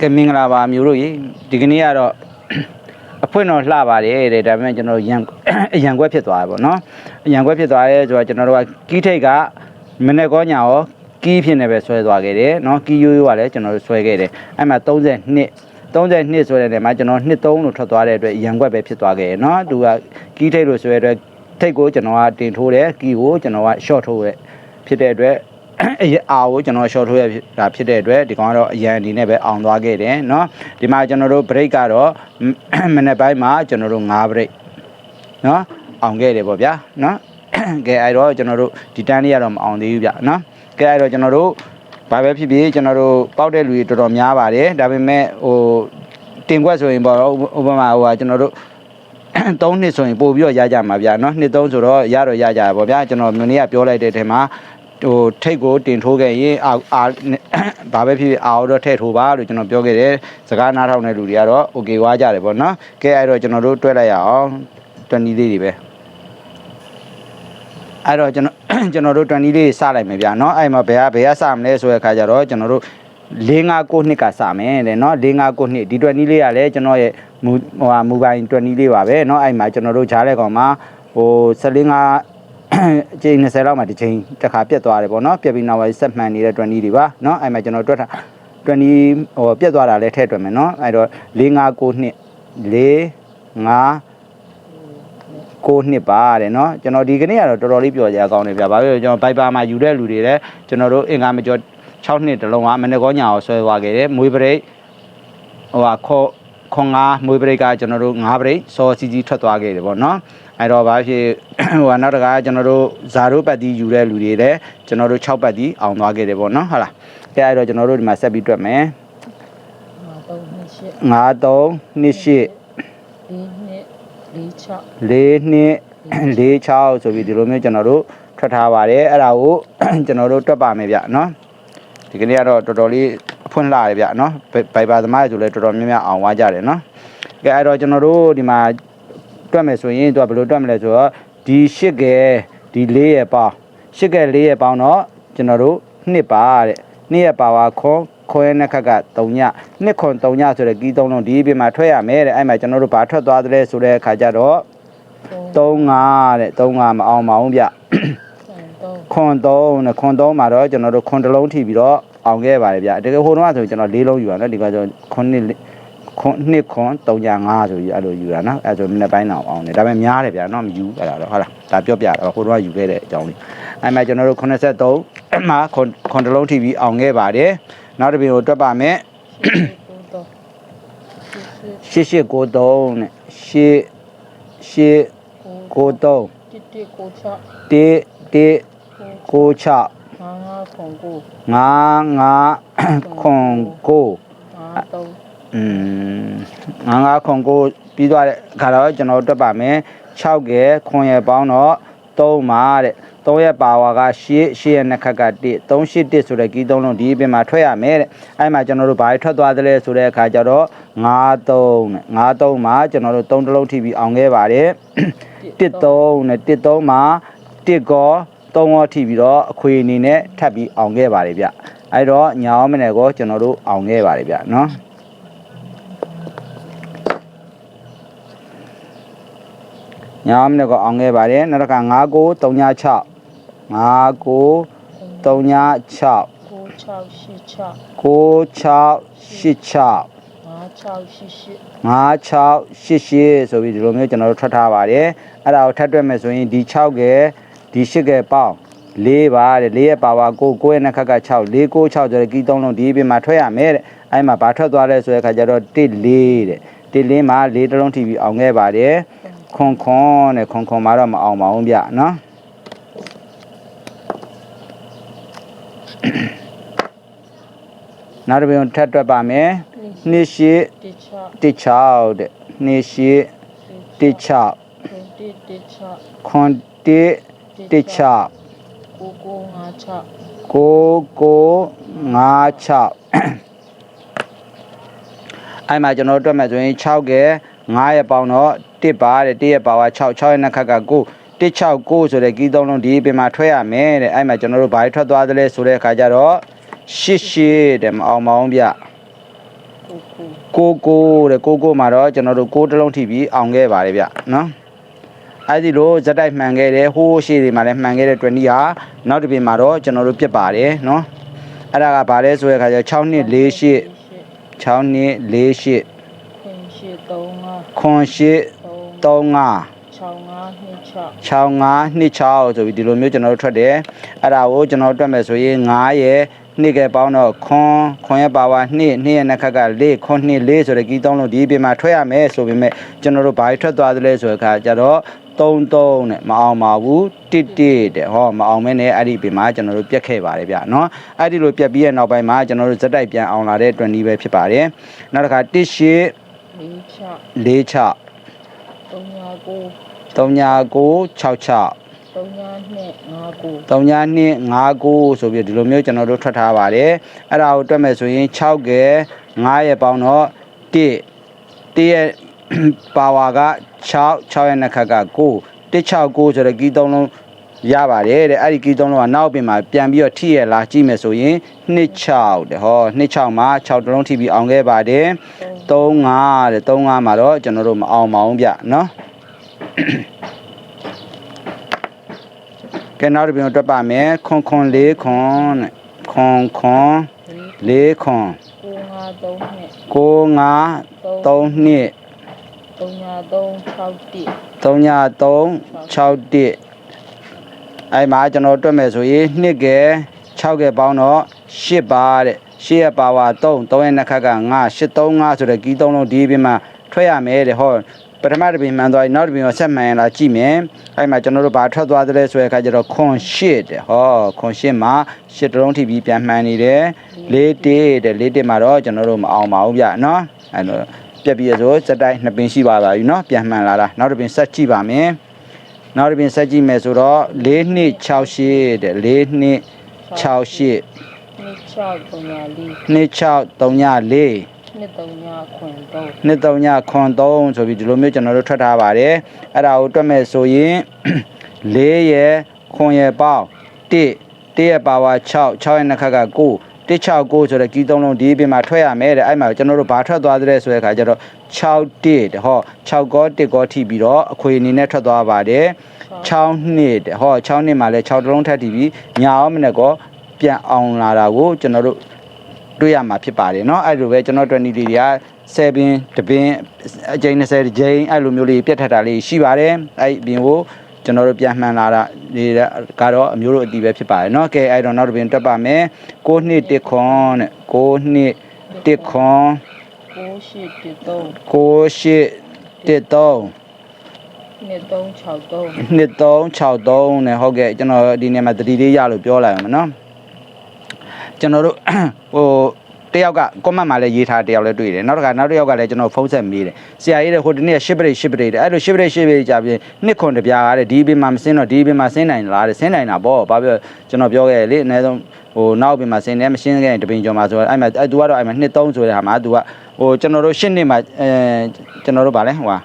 ကဲမင်္ဂလာပါမျိုးတို့ရေဒီကနေ့ကတော့အဖွင့်တော့လှပါတယ်တဲ့ဒါပေမဲ့ကျွန်တော်တို့ရန်အရန်ခွက်ဖြစ်သွားတယ်ပေါ့နော်အရန်ခွက်ဖြစ်သွားရဲဆိုတော့ကျွန်တော်တို့ကကီးထိတ်ကမနေ့ကောညာရောကီးဖြစ်နေပဲဆွဲသွားခဲ့တယ်နော်ကီးရိုးရိုးကလည်းကျွန်တော်တို့ဆွဲခဲ့တယ်အဲ့မှာ30နှစ်30နှစ်ဆိုတဲ့နေရာမှာကျွန်တော်နှစ်3လို့ထွက်သွားတဲ့အတွက်ရန်ခွက်ပဲဖြစ်သွားခဲ့တယ်နော်သူကကီးထိတ်လို့ဆွဲတဲ့အတွက်ထိတ်ကိုကျွန်တော်ကတင်ထိုးတယ်ကီးကိုကျွန်တော်က short ထိုးတယ်ဖြစ်တဲ့အတွက် အရအာကိုကျွန်တော် short ထိုးရတာဖြစ်တဲ့အတွက်ဒီကောင်ကတော့အရန်အနေနဲ့ပဲအောင်သွားခဲ့တယ်เนาะဒီမှာကျွန်တော်တို့ break ကတော့ မနေ့ပိုင်းမှာကျွန်တော်တို့5 break เนาะအောင်ခဲ့တယ်ပေါ့ဗျာเนาะ ကဲအဲ့တော့ကျွန်တော်တို့ဒီတန်းလေးကတော့မအောင်သေးဘူးဗျเนาะကဲအဲ့တော့ကျွန်တော်တို့ဘာပဲဖြစ်ဖြစ်ကျွန်တော်တို့ပေါက်တဲ့လူတွေတော်တော်များပါတယ်ဒါပေမဲ့ဟိုတင်ခွက်ဆိုရင်ပေါ့ဥပမာဟိုဟာကျွန်တော်တို့ 3နှစ်ဆိုရင်ပို့ပြီးတော့ရကြမှာဗျာเนาะနှစ်3ဆိုတော့ရတော့ရကြပါဗောဗျာကျွန်တော်မနေ့ကပြောလိုက်တဲ့ထဲမှာ ဟိုထိတ်ကိုတင်ထိုးခဲ့ရင်အာအာ ဘာပဲဖြစ်ဖြစ်အာတော့ထည့်ထိုးပါလို့ကျွန်တော်ပြောခဲ့တယ်စကားနားထောင်တဲ့လူတွေကတော့ okay ဝါကြတယ်ဗောနော်ကဲအဲ့တော့ကျွန်တော်တို့တွဲလိုက်ရအောင်20လေးတွေပဲအဲ့တော့ကျွန်တော် ကျွန်တော်တို့20လေးစလိုက်မယ်ဗျာเนาะအဲ့မှာဘယ်ကဘယ်ကစမလဲဆိုတဲ့အခါကျတော့ကျွန်တော်တို့၄၅9နှစ်ကစမယ်တဲ့เนาะ၄၅9နှစ်ဒီ20လေးကလည်းကျွန်တော်ရဲ့မူဟိုဟာမူပိုင်20လေးပါပဲเนาะအဲ့မှာကျွန်တော်တို့ဂျားတဲ့ကောင်မှာဟို14 5 အချိန်20လောက်မှတစ်ချိန်တစ်ခါပြတ်သွားတယ်ပေါ့နော်ပြတ်ပြီးနောက်ပိုင်းဆက်မှန်နေတဲ့20တွေပါเนาะအဲ့မှာကျွန်တော်တွက်တာ20ဟိုပြတ်သွားတာလည်းထည့်တွက်မယ်เนาะအဲ့တော့4 5 9နှစ်4 5ကိုနှစ်ပါတဲ့เนาะကျွန်တော်ဒီကနေ့ကတော့တော်တော်လေးပြောကြရကောင်းတယ်ဗျာဘာဖြစ်လို့ကျွန်တော်ဘိုက်ပါမှာယူတဲ့လူတွေလည်းကျွန်တော်တို့အင်္ဂါမကျော်6နှစ်တလုံးကမနေ့ကောညာကိုဆွဲသွားခဲ့တယ်မွေးပရိတ်ဟိုဟာခေါ်ခွန်ငါမွေးပရိတ်ကကျွန်တော်တို့9ပရိတ်စောစီစီထွက်သွားခဲ့တယ်ပေါ့နော် အဲ့တော့ဘာဖြစ်ဟိုဟာနောက်တကကျွန်တော်တို့ဇာတို့ပတ်တီးယူတဲ့လူတွေလည်းကျွန်တော်တို့6ပတ်တီးအောင်သွားခဲ့တယ်ပေါ့နော်ဟုတ်လားအဲ့အဲ့တော့ကျွန်တော်တို့ဒီမှာဆက်ပြီးတွက်မယ်ငါတော့နှစ်ရှစ်9 3 2လေးနှစ်လေးချောက်4 2 4 6ဆိုပြီးဒီလိုမျိုးကျွန်တော်တို့ထွက်ထားပါတယ်အဲ့ဒါကိုကျွန်တော်တို့တွက်ပါမယ်ဗျနော်ဒီကနေ့ကတော့တော်တော်လေးအဖွင့်လာတယ်ဗျနော်ဘိုင်ဘာသမားတွေဆိုလည်းတော်တော်များများအောင်သွားကြတယ်နော်ကဲအဲ့တော့ကျွန်တော်တို့ဒီမှာ တွက်မယ်ဆိုရင်သူကဘယ်လိုတွက်မလဲဆိုတော့ဒီ၈ကဲဒီ၄ရဲ့ပေါင်း၈ကဲ၄ရဲ့ပေါင်းတော့ကျွန်တော်တို့နှစ်ပါတဲ့နှစ်ရဲ့ပါဝါခွန်ခွဲနှစ်ခက်က3ညနှစ်ခွန်3ညဆိုတဲ့ကီးသုံးလုံးဒီအပြင်မှာထွက်ရမယ်တဲ့အဲ့မှာကျွန်တော်တို့ဘာထွက်သွားသလဲဆိုတဲ့အခါကျတော့သုံး35တဲ့35မအောင်မအောင်ဗျခွန်သုံးခွန်3နဲ့ခွန်3မှာတော့ကျွန်တော်တို့ခွန်တစ်လုံးထိပြီးတော့အောင်ခဲ့ပါတယ်ဗျတကယ်ဟိုတုန်းကဆိုရင်ကျွန်တော်၄လုံးယူရနော်ဒီကကျတော့ခွန်နှစ် ခွန်နှစ်ခွန်305ဆိုပြီးအဲ့လိုယူတာနော်အဲ့ဆိုမနေ့ပိုင်းတော့အောင်တယ်ဒါပေမဲ့များတယ်ဗျနော်မယူအဲ့ဒါတော့ဟုတ်လားဒါပြောပြတော့ဟိုတုန်းကယူခဲ့တဲ့အကြောင်းလေးအဲ့မှာကျွန်တော်တို့83မှာခွန်ခွန်တစ်လုံးထိပြီးအောင်ခဲ့ပါတယ်နောက်တစ်ပြင်ကိုတွက်ပါမယ်ရှစ်ရှစ်ကိုတော့ရှစ်ရှစ်88ကို93တစ်တစ်ကိုချ1 1ကို6ငါငါခွန်ကိုငါငါခွန်ကိုငါတော့ อืมငါငါခွန်ကိုပြီးသွားတဲ့ခါတော့ကျွန်တော်တွက်ပါမယ်6ကဲခွန်ရပေါင်းတော့3ပါတဲ့3ရဲ့ပါဝါက8 8ရဲ့နှစ်ခက်က1 381ဆိုတဲ့ကီးသုံးလုံးဒီအပြင်မှာထွက်ရမယ်တဲ့အဲ့မှာကျွန်တော်တို့ဘာထွက်သွားသလဲဆိုတဲ့အခါကျတော့53နဲ့53မှာကျွန်တော်တို့3တလုံးထိပြီးအောင်ခဲ့ပါတယ်13နဲ့13မှာ1ကော3ရောထိပြီးတော့အခွေအနေနဲ့ထပ်ပြီးအောင်ခဲ့ပါတယ်ဗျအဲ့တော့ညာအောင်မနဲ့ကိုကျွန်တော်တို့အောင်ခဲ့ပါတယ်ဗျနော် ညာအောင်မနဲ့ကိုအောင်ခဲ့ပါတယ်နောက်တစ်ခါ9ကို36 9ကို36ကိုချရှစ်ချ9686ငါချရှစ်ရှစ်5688ဆိုပြီးဒီလိုမျိုးကျွန်တော်တို့ထွက်ထားပါတယ်အဲ့ဒါကိုထပ်တွက်မယ်ဆိုရင်ဒီ6ကဲဒီ8ကဲပေါင်း၄ပါတဲ့၄ရဲ့ပါဝါ9 9ရဲ့နှစ်ခက်က6 4 9 6ဆိုတဲ့ကီးသုံးလုံးဒီအပြင်မှာထွက်ရမယ်တဲ့အဲ့မှာဘာထွက်သွားလဲဆိုတဲ့အခါကျတော့1 4တဲ့1 4မှာ4တလုံးထိပြီးအောင်ခဲ့ပါတယ် ခွန်ခွန်တဲ့ခွန်ခွန်မှာတော့မအောင်ပါဘူးဗျနော်နောက်တစ်ပြန်ထပ်တွက်ပါမယ်နှစ်ရှိတစ်ချတစ်6တဲ့နှစ်ရှိတစ်6တစ်တစ်ချခွန်တစ်တစ်6ကိုကိုငါချကိုကို5 6အဲ့မှာကျွန်တော်တို့တွက်မယ်ဆိုရင်6ကဲ9ရဲ့ပေါင်းတော့ 1ပါတဲ့1ရဲ့ပါဝါ6 6ရဲ့နှစ်ခက်က9 169ဆိုတဲ့ကီးသုံးလုံးဒီအပြင်မှာထွက်ရမယ်တဲ့အဲ့မှာကျွန်တော်တို့ဘာထွက်သွားသလဲဆိုတဲ့အခါကျတော့88တဲ့မအောင်မအောင်ဗျကိုကိုကိုကိုတဲ့ကိုကိုမှာတော့ကျွန်တော်တို့ကိုတစ်လုံးထိပြီးအောင်ခဲ့ပါတယ်ဗျနော်အဲ့ဒီလိုဇက်တိုက်မှန်ခဲ့တယ်ဟိုးရှိတွေမှာလည်းမှန်ခဲ့တဲ့20ဟာနောက်တစ်ပြင်မှာတော့ကျွန်တော်တို့ပြစ်ပါတယ်နော်အဲ့ဒါကဘာလဲဆိုတဲ့အခါကျ6နှစ်4 8 6နှစ်4 8ခွန်ရှိ3ခွန်8 5 35 6 5 2 6 65နှစ်6ဆိုပြီးဒီလိုမျိုးကျွန်တော်တို့ထွက်တယ်အဲ့ဒါကိုကျွန်တော်တို့တွက်မယ်ဆိုရင်9ရဲ့နှစ်ကပေါင်းတော့ခွန်ခွန်ရဲ့ပါဝါ2နှစ်ရဲ့နှစ်ခက်က4ခွန်2 4ဆိုတဲ့ကြီးသုံးလုံးဒီပြင်မှာထွက်ရမယ်ဆိုပေမဲ့ကျွန်တော်တို့ဘာထွက်သွားသလဲဆိုတဲ့အခါကျတော့33နဲ့မအောင်ပါဘူး1 1တဲ့ဟောမအောင်မဲနဲ့အဲ့ဒီပြင်မှာကျွန်တော်တို့ပြက်ခဲ့ပါတယ်ဗျเนาะအဲ့ဒီလိုပြက်ပြီးရဲ့နောက်ပိုင်းမှာကျွန်တော်တို့ဇက်တိုက်ပြန်အောင်လာတဲ့20ပဲဖြစ်ပါတယ်နောက်တစ်ခါ1 8 4 6 4 6 3 9 3966 3 2 5 9 3959ဆိုပြီးဒီလိုမျိုးကျွန်တော်တို့ထွက်ထားပါတယ်အဲ့ဒါကိုတွက်မယ်ဆိုရင်6ကဲ9ရဲ့ပေါင်းတော့1 1ရဲ့ပါဝါက6 6ရဲ့နှစ်ခက်က9 169ဆိုတဲ့ကီးသုံးလုံးရပါတယ်တဲ့အဲ့ဒီကီးသုံးလုံးကနောက်ပြင်မှာပြန်ပြီးတော့ထိရလားကြည့်မယ်ဆိုရင်26တဲ့ဟော26မှာ6တလုံးထိပြီးအောင်ခဲ့ပါတယ် 35တဲ့35မှာတော့ကျွန်တော်တို့မအောင်ပါဘူးဗျနော်ကဲနောက်တစ်ပြင်တွက်ပါမယ်ခွန်ခွန်လေးခွန်တဲ့ခွန်ခွန်လေးခွန်9 3 2 9 3နှစ်3 3 6 1 3361အဲ့မှာကျွန်တော်တွက်မယ်ဆိုရင်နှစ်ကဲ6ကဲပေါင်းတော့8ပါတဲ့ 8ရဲ့ပါဝါ3 3ရဲ့နှစ်ခက်က9 835ဆိုတဲ့ကီးသုံးလုံးဒီပြင်မှာထွက်ရမယ်တဲ့ဟောပထမတစ်ပြင်မှန်သွားရင်နောက်တစ်ပြင်ကိုဆက်မှန်ရင်လာကြည့်မယ်အဲ့မှာကျွန်တော်တို့ဘာထွက်သွားသလဲဆိုတဲ့အခါကျတော့ခွန်8တဲ့ဟောခွန်8မှာ8တလုံးထိပြီးပြန်မှန်နေတယ်၄တေးတဲ့၄တေးမှာတော့ကျွန်တော်တို့မအောင်ပါဘူးဗျနော်အဲ့တော့ပြက်ပြီးရဆိုစက်တိုင်းနှစ်ပင်ရှိပါပါပြီနော်ပြန်မှန်လာတာနောက်တစ်ပင်ဆက်ကြည့်ပါမယ်နောက်တစ်ပြင်ဆက်ကြည့်မယ်ဆိုတော့၄နှစ်68တဲ့၄နှစ်68 2 6 3 4 2634နှစ်3ညခွန်3နှစ် 3ညခွန်3ဆိုပြီးဒီလိုမျိုးကျွန်တော်တို့ထွက်ထားပါတယ်အဲ့ဒါကိုတွက်မဲ့ဆိုရင်၄ရဲ့ခွန်ရဲ့ပေါင်း1 1ရဲ့ပါဝါ6 6ရဲ့နှစ်ခက်က9 169ဆိုတဲ့ကီးသုံးလုံးဒီအပြင်မှာထွက်ရမယ်တဲ့အဲ့မှာကျွန်တော်တို့ဘာထွက်သွားတဲ့ဆိုတဲ့အခါကျတော့6တစ်တဲ့ဟော6ကော1ကောထိပြီးတော့အခွေအနေနဲ့ထွက်သွားပါတယ်6နှစ်တဲ့ဟော6နှစ်မှာလဲ6တလုံးထပ်တီးပြီးညာအောင်မနဲ့ကော ပြန်အောင်လာတာကိုကျွန်တော်တို့တွေ့ရမှာဖြစ်ပါတယ်เนาะအဲ့လိုပဲကျွန်တော်20လေးတွေက7တပင်းအကြိမ်20ကြိမ်အဲ့လိုမျိုးလေးပြတ်ထက်တာလေးရှိပါတယ်အဲ့ဒီပြင်ကိုကျွန်တော်တို့ပြန်မှန်လာတာတွေကတော့အမျိုးတို့အတီးပဲဖြစ်ပါတယ်เนาะကဲအဲ့တော့နောက်တစ်ပင်တက်ပါမယ်6နှစ်1ခွန်တဲ့6နှစ်1ခွန် 9 8 3 9813 နှစ်3 6 3 နှစ်363နဲ့ဟုတ်ကဲ့ကျွန်တော်ဒီနေ့မှာတတိလေးရလို့ပြောလိုက်အောင်မနော် ကျွန်တော်တို့ဟိုတယောက်ကကွန်မန့်မှာလည်းရေးထားတယောက်လည်းတွေ့တယ်နောက်တစ်ခါနောက်တစ်ယောက်ကလည်းကျွန်တော်ဖုန်းဆက်မေးတယ်ဆရာကြီးတဲ့ဟိုဒီနေ့ရှစ်ပရိတ်ရှစ်ပရိတ်တဲ့အဲ့လိုရှစ်ပရိတ်ရှစ်ပရိတ်ကြပြီးနှစ်ခွန်တပြားကားတဲ့ဒီဘင်းမှာမစင်းတော့ဒီဘင်းမှာစင်းနိုင်လားတဲ့စင်းနိုင်တာပေါ့ဘာပြောကျွန်တော်ပြောခဲ့လေအနည်းဆုံးဟိုနောက်ဘင်းမှာစင်းတယ်မရှင်းခဲ့ရင်တပင်ကျော်မှာဆိုတော့အဲ့မှာအဲ့ तू ကတော့အဲ့မှာနှစ်3ဆိုတဲ့ဟာမှာ तू ကဟိုကျွန်တော်တို့ရှစ်နှစ်မှာအဲကျွန်တော်တို့ဗာလဲဟိုဟာ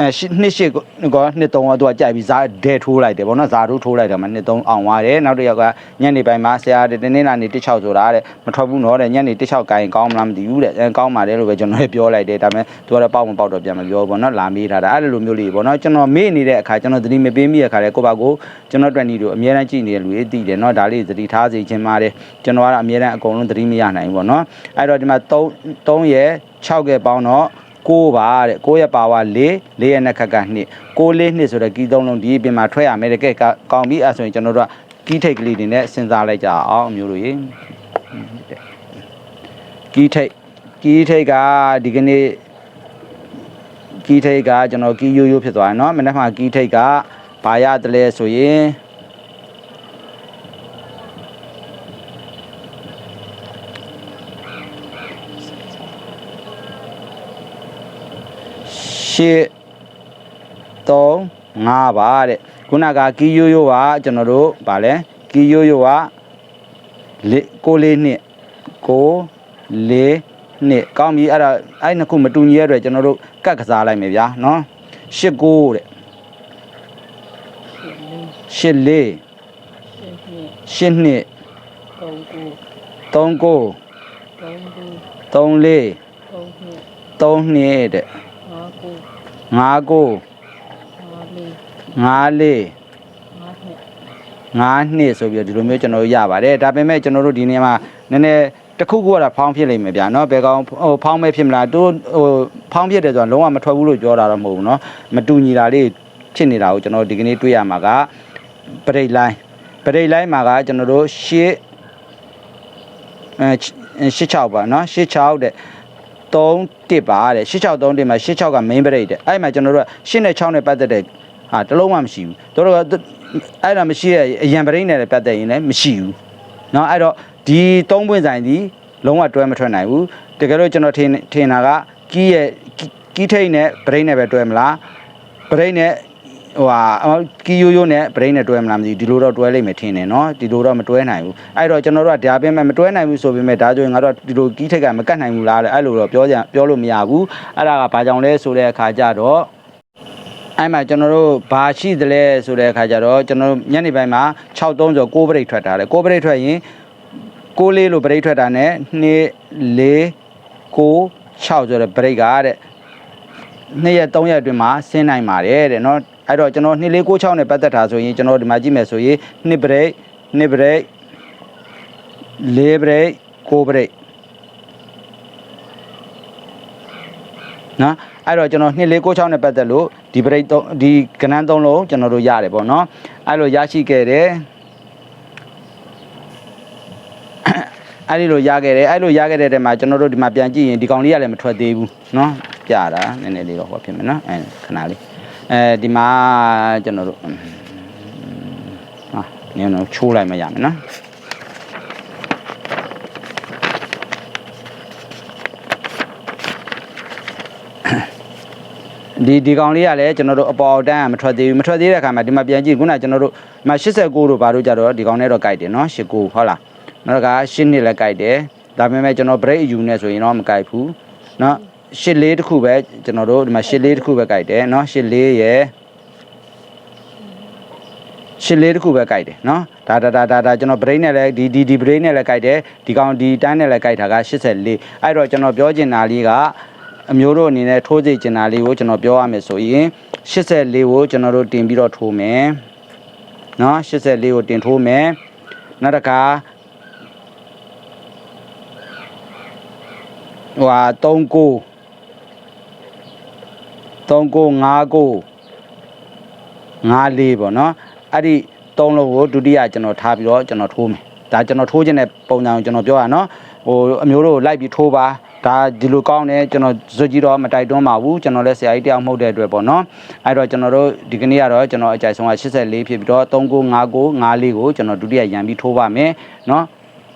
အဲရှစ်နှစ်ရှိကောနှစ်သုံးကသူကကြိုက်ပြီးဇာဒဲထိုးလိုက်တယ်ဗောနော်ဇာထိုးထိုးလိုက်တယ်မှာနှစ်သုံးအောင်သွားတယ်နောက်တစ်ယောက်ကညနေပိုင်းမှာဆရာတဲ့တင်းနေတာနေ16ဆိုတာတဲ့မထွက်ဘူးနော်တဲ့ညနေ16ကိုင်းကောင်းမလားမသိဘူးတဲ့အဲကောင်းပါတယ်လို့ပဲကျွန်တော်လည်းပြောလိုက်တယ်ဒါပေမဲ့သူကတော့ပေါက်မပေါက်တော့ပြန်မပြောဘူးဗောနော်လာမေးထားတာအဲ့လိုမျိုးလေးဗောနော်ကျွန်တော်မေးနေတဲ့အခါကျွန်တော်သတိမပေးမိတဲ့အခါလေကိုပါကိုကျွန်တော်20တို့အများအားကြည့်နေတဲ့လူတွေသိတယ်နော်ဒါလေးသတိထားစေချင်ပါတယ်ကျွန်တော်ကတော့အများအားအကုန်လုံးသတိမရနိုင်ဘူးဗောနော်အဲ့တော့ဒီမှာ3 3ရဲ့6ရဲ့ပေါင်းတော့ 6ပါတဲ့6ရဲ့ပါဝါ4 4ရဲ့နှစ်ခက်က2 6လေးနှစ်ဆိုတဲ့ကီးသုံးလုံးဒီအပြင်မှာထွက်ရမယ်တဲ့ကဲကောင်းပြီအဲ့ဆိုရင်ကျွန်တော်တို့ကကီးထိတ်ကလေးတွေနဲ့စဉ်းစားလိုက်ကြအောင်အမျိုးတို့ရေကီးထိတ်ကီးထိတ်ကဒီကနေ့ကီးထိတ်ကကျွန်တော်ကီးရိုးရိုးဖြစ်သွားတယ်เนาะမနေ့ကကီးထိတ်ကဘာရတယ်လဲဆိုရင် 3 5ပါတဲ့ခုနကကီးရိုးရိုးကကျွန်တော်တို့ဗာလဲကီးရိုးရိုးကလေးကိုလေးနှစ်ကိုလေးနှစ်ကောင်းပြီအဲ့ဒါအဲ့နှစ်ခုမတူညီရတဲ့အတွက်ကျွန်တော်တို့ကတ်ကစားလိုက်မယ်ဗျာနော်ရှစ်ကိုတဲ့ရှစ်လေးရှစ်လေးရှစ်နှစ်ရှစ်နှစ်3 9 3ကို3 2 3လေး3 3နှစ်တဲ့ငါကို 59 ငါလေး 54 ငါနှစ် 5နှစ်ဆိုပြီးတော့ဒီလိုမျိုးကျွန်တော်တို့ရပါတယ်ဒါပေမဲ့ကျွန်တော်တို့ဒီနေရာမှာနည်းနည်းတစ်ခုခုကတော့ဖောင်းဖြစ်လိမ့်မယ်ဗျာเนาะဘယ်ကောင်ဟိုဖောင်းမဲ့ဖြစ်မလားတို့ဟိုဖောင်းဖြစ်တယ်ဆိုတော့လုံးဝမထွက်ဘူးလို့ပြောတာတော့မဟုတ်ဘူးเนาะမတူညီတာလေးဖြစ်နေတာကိုကျွန်တော်တို့ဒီကနေ့တွေ့ရမှာကပရိတ်လိုင်းပရိတ်လိုင်းမှာကကျွန်တော်တို့ရှေ့အဲ86ပါเนาะ86တဲ့ 3တစ်ပါတဲ့86 3တစ်မှာ86က main break တဲ့အဲ့မှာကျွန်တော်တို့က8နဲ့6နဲ့ပတ်သက်တဲ့ဟာတစ်လုံးမှမရှိဘူးတို့တော့အဲ့ဒါမရှိရဲ့အရန် break နဲ့လည်းပတ်သက်ရင်လည်းမရှိဘူးเนาะအဲ့တော့ဒီ3ပွင့်ဆိုင်ဒီလုံးဝတွဲမထွက်နိုင်ဘူးတကယ်လို့ကျွန်တော်ထင်ထင်တာကကီးရဲ့ကီးထိတ်နဲ့ break နဲ့ပဲတွဲမလား break နဲ့ ဟိုဟာကီယိုယိုနဲ့ brain နဲ့တွဲမလားမသိဘူးဒီလိုတော့တွဲလိမ့်မယ်ထင်တယ်နော်ဒီလိုတော့မတွဲနိုင်ဘူးအဲ့တော့ကျွန်တော်တို့ကဒါပြင်မဲ့မတွဲနိုင်ဘူးဆိုပေမဲ့ဒါဆိုရင်ငါတို့ဒီလိုကီးထိတ်ကမကတ်နိုင်ဘူးလားလေအဲ့လိုတော့ပြောကြပြောလို့မရဘူးအဲ့ဒါကဘာကြောင့်လဲဆိုတဲ့အခါကျတော့အဲ့မှာကျွန်တော်တို့ဘာရှိသလဲဆိုတဲ့အခါကျတော့ကျွန်တော်တို့ညနေပိုင်းမှာ63ဆို6 break ထွက်ထားတယ်6 break ထွက်ရင်6လေးလို့ break ထွက်တာနဲ့2 4 9 6ဆိုတဲ့ break ကတဲ့ နှစ်ရက်3ရက်အတွင်းမှာဆင်းနိုင်ပါတယ်တဲ့เนาะအဲ့တော့ကျွန်တော်2496နဲ့ပတ်သက်တာဆိုရင်ကျွန်တော်ဒီမှာကြည့်မယ်ဆိုရင်2 break 2 break 4 break 9 break နော်အဲ့တော့ကျွန်တော်2496နဲ့ပတ်သက်လို့ဒီ break တော့ဒီကဏ္ဍသုံးလုံးကျွန်တော်တို့ရတယ်ပေါ့နော်အဲ့လိုရရှိခဲ့တယ်အဲ့ဒီလိုရခဲ့တယ်အဲ့လိုရခဲ့တဲ့တဲမှာကျွန်တော်တို့ဒီမှာပြန်ကြည့်ရင်ဒီကောင်လေးကလည်းမထွက်သေးဘူးเนาะ ပြတာနည်းနည်းလေးတော့ဟောဖြစ်မယ်နော်အဲခဏလေးအဲဒီမှာကျွန်တော်တို့ဟာနည်းတော့ချိုးလိုက်မှရမယ်နော်ဒီဒီကောင်လေးကလည်းကျွန်တော်တို့အပေါ်တန်းမထွက်သေးဘူးမထွက်သေးတဲ့အခါမှာဒီမှာပြန်ကြည့်ခုနကကျွန်တော်တို့ဒီမှာ89တို့ဘာတို့ကြတော့ဒီကောင်နဲ့တော့ကြိုက်တယ်နော်89ဟုတ်လားနောက်က8နှစ်လည်းကြိုက်တယ်ဒါပေမဲ့ကျွန်တော် break ယူနေဆိုရင်တော့မကြိုက်ဘူးနော် นาะ8လေးတစ်ခုပဲကျွန်တော်တို့ဒီမှာ8လေးတစ်ခုပဲကြိုက်တယ်เนาะ8လေးရယ်ရှစ်လေးတစ်ခုပဲကြိုက်တယ်နော်ဒါဒါဒါဒါဒါကျွန်တော် brain နဲ့လည်းဒီဒီဒီ brain နဲ့လည်းကြိုက်တယ်ဒီကောင်ဒီတိုင်းနဲ့လည်းကြိုက်တာက84အဲ့တော့ကျွန်တော်ပြောချင်တာလေးကအမျိုးတို့အနေနဲ့ထိုးစိတ်ချင်တာလေးကိုကျွန်တော်ပြောရမယ်ဆိုရင်84ကိုကျွန်တော်တို့တင်ပြီးတော့ထိုးမယ်နော်84ကိုတင်ထိုးမယ်နောက်တစ်ခါဟိုဟာ39 3959 54ပေါ့နော်အဲ့ဒီသုံးလုံးကိုဒုတိယကျွန်တော်ထားပြီးတော့ကျွန်တော်ထိုးမယ်ဒါကျွန်တော်ထိုးခြင်းတဲ့ပုံစံကိုကျွန်တော်ပြောရနော်ဟိုအမျိုးတို့လိုက်ပြီးထိုးပါဒါဒီလိုကောင်းတယ်ကျွန်တော်ဇွတ်ကြီးတော့မတိုက်တွန်းပါဘူးကျွန်တော်လည်းဆရာကြီးတယောက်မဟုတ်တဲ့အတွက်ပေါ့နော်အဲ့တော့ကျွန်တော်တို့ဒီကနေ့ကတော့ကျွန်တော်အကြိုက်ဆုံးက84ဖြစ်ပြီးတော့3959 54ကိုကျွန်တော်ဒုတိယရန်ပြီးထိုးပါမယ်နော်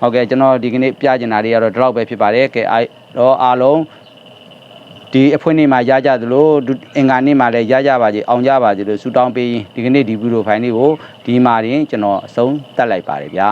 ဟုတ်ကဲ့ကျွန်တော်ဒီကနေ့ပြချင်တာတွေကတော့ဒီလောက်ပဲဖြစ်ပါတယ်ကဲအဲ့တော့အားလုံး ဒီအဖွင့်နေ့မှာရကြသလိုဒုအင်္ဂါနေ့မှာလည်းရကြပါစေအောင်ကြပါစေလို့ဆုတောင်းပေးရင်ဒီကနေ့ဒီဗီဒီယိုဖိုင်လေးကိုဒီမှာရင်ကျွန်တော်အဆုံးတက်လိုက်ပါတယ်ဗျာ